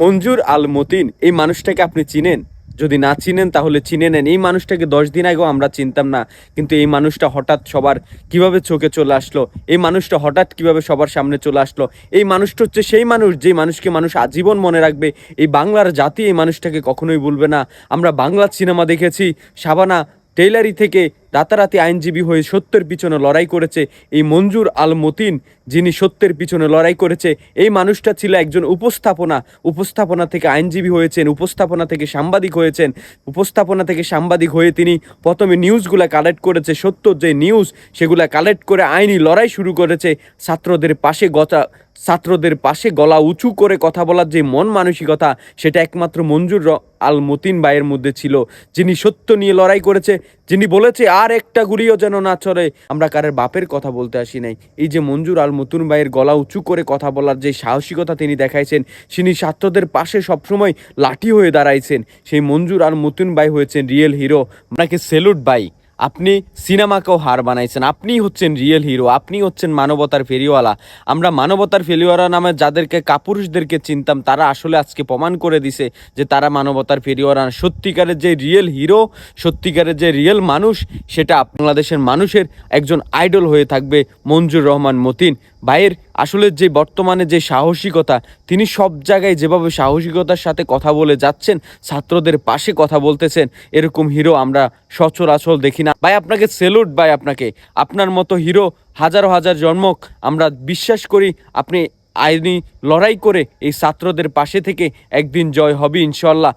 মঞ্জুর আল মতিন এই মানুষটাকে আপনি চিনেন? যদি না চিনেন, তাহলে চিনে নেন। এই মানুষটাকে দশ দিন আগেও আমরা চিনতাম না, কিন্তু এই মানুষটা হঠাৎ সবার কীভাবে চোখে চলে আসলো? এই মানুষটা হঠাৎ কীভাবে সবার সামনে চলে আসলো? এই মানুষটা হচ্ছে সেই মানুষ যে মানুষকে মানুষ আজীবন মনে রাখবে। এই বাংলার জাতি এই মানুষটাকে কখনোই ভুলবে না। আমরা বাংলা সিনেমা দেখেছি সাবানা টেইলারি থেকে রাতারাতি আইনজীবী হয়ে সত্যের পিছনে লড়াই করেছে এই মঞ্জুর আল মতিন যিনি সত্যের পিছনে লড়াই করেছে। এই মানুষটা ছিল একজন উপস্থাপনা। উপস্থাপনা থেকে আইনজীবী হয়েছেন, উপস্থাপনা থেকে সাংবাদিক হয়েছেন। উপস্থাপনা থেকে সাংবাদিক হয়ে তিনি প্রথমে নিউজগুলা কালেক্ট করেছে, সত্য যে নিউজ, সেগুলা কালেক্ট করে আইনি লড়াই শুরু করেছে। ছাত্রদের পাশে গতা ছাত্রদের পাশে গলা উঁচু করে কথা বলার যে মন মানসিকতা, সেটা একমাত্র মঞ্জুর আল মতিন ভাইয়ের মধ্যে ছিল। যিনি সত্য নিয়ে লড়াই করেছে, যিনি বলেছে আর একটা গুড়িও যেন না চলে আমরা কারের বাপের কথা বলতে আসি নাই। এই যে মঞ্জুর আল মতুন ভাইয়ের গলা উঁচু করে কথা বলার যে সাহসিকতা তিনি দেখাইছেন, তিনি ছাত্রদের পাশে সবসময় লাঠি হয়ে দাঁড়াইছেন। সেই মঞ্জুর আল মতুন ভাই হয়েছেন রিয়েল হিরো, আপনাকে সেলুট ভাই। আপনি সিনেমাকেও হার বানাইছেন। আপনিই হচ্ছেন রিয়েল হিরো আপনি হচ্ছেন মানবতার ফেরিওয়ালা। আমরা মানবতার ফেরিওয়ালা নামে যাদেরকে, কাপুরুষদেরকে চিনতাম, তারা আসলে আজকে প্রমাণ করে দিছে যে তারা মানবতার ফেরিওয়ালা। সত্যিকারের যে রিয়েল হিরো সত্যিকারের যে রিয়েল মানুষ, সেটা বাংলাদেশের মানুষের একজন আইডল হয়ে থাকবে মঞ্জুর রহমান মতিন। ভাইয়ের আসলে যে বর্তমানে যে সাহসিকতা, তিনি সব জায়গায় যেভাবে সাহসিকতার সাথে কথা বলে যাচ্ছেন, ছাত্রদের পাশে কথা বলতেছেন, এরকম হিরো আমরা সচরাচর দেখি না। ভাই, আপনাকে সেলুট ভাই আপনাকে। আপনার মতো হিরো হাজারো হাজার জন্মক আমরা বিশ্বাস করি আপনি আইনি লড়াই করে এই ছাত্রদের পাশে থেকে একদিন জয় হবে ইনশাল্লাহ